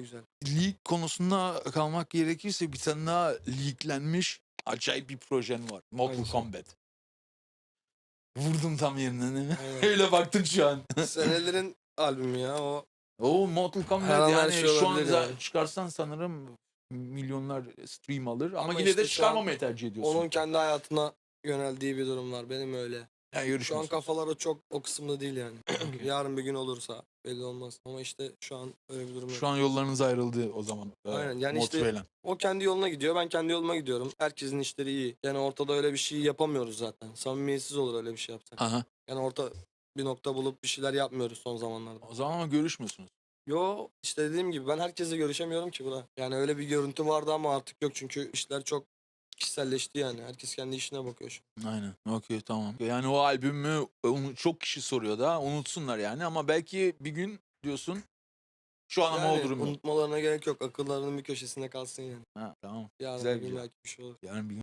güzel. Lig konusunda kalmak gerekirse bir tane daha leaklenmiş acayip bir projen var. Mortal Hangisi? Kombat. Vurdum tam yerine değil mi? Aynen. Öyle baktın şu an. Senelerin albümü ya o. O Mortal Kombat Her an her yani şey şu an olabilir za- yani. çıkarsan sanırım milyonlar stream alır ama, Ama yine de işte şu an çıkarmamayı tercih ediyorsun. Onun kendi hayatına yöneldiği bir durum var. Benim öyle. Yani Şu an kafaları çok o kısımda değil yani. Yarın bir gün olursa belli olmaz. Ama işte şu an öyle bir durum yok. Şu an yollarınız ayrıldı o zaman. e, Aynen, yani işte- Motive'yle. O kendi yoluna gidiyor. Ben kendi yoluma gidiyorum. Herkesin işleri iyi. Yani ortada öyle bir şey yapamıyoruz zaten. Samimiyetsiz olur öyle bir şey yapsak. Aha. Yani orta bir nokta bulup bir şeyler yapmıyoruz son zamanlarda. O zaman ama görüşmüyorsunuz. Yo işte dediğim gibi ben herkesle görüşemiyorum ki buna. Yani öyle bir görüntü vardı ama artık yok çünkü işler çok kişiselleşti yani. Herkes kendi işine bakıyor şu an. Aynen. Okey tamam. Yani o albümü onu çok kişi soruyor da unutsunlar yani ama belki bir gün diyorsun şu an ama o Yani durum yok. unutmalarına gerek yok. Akıllarının bir köşesinde kalsın yani. Ha, tamam. Yarın Güzel bir gün güzel. belki bir şey olur. Yarın bir gün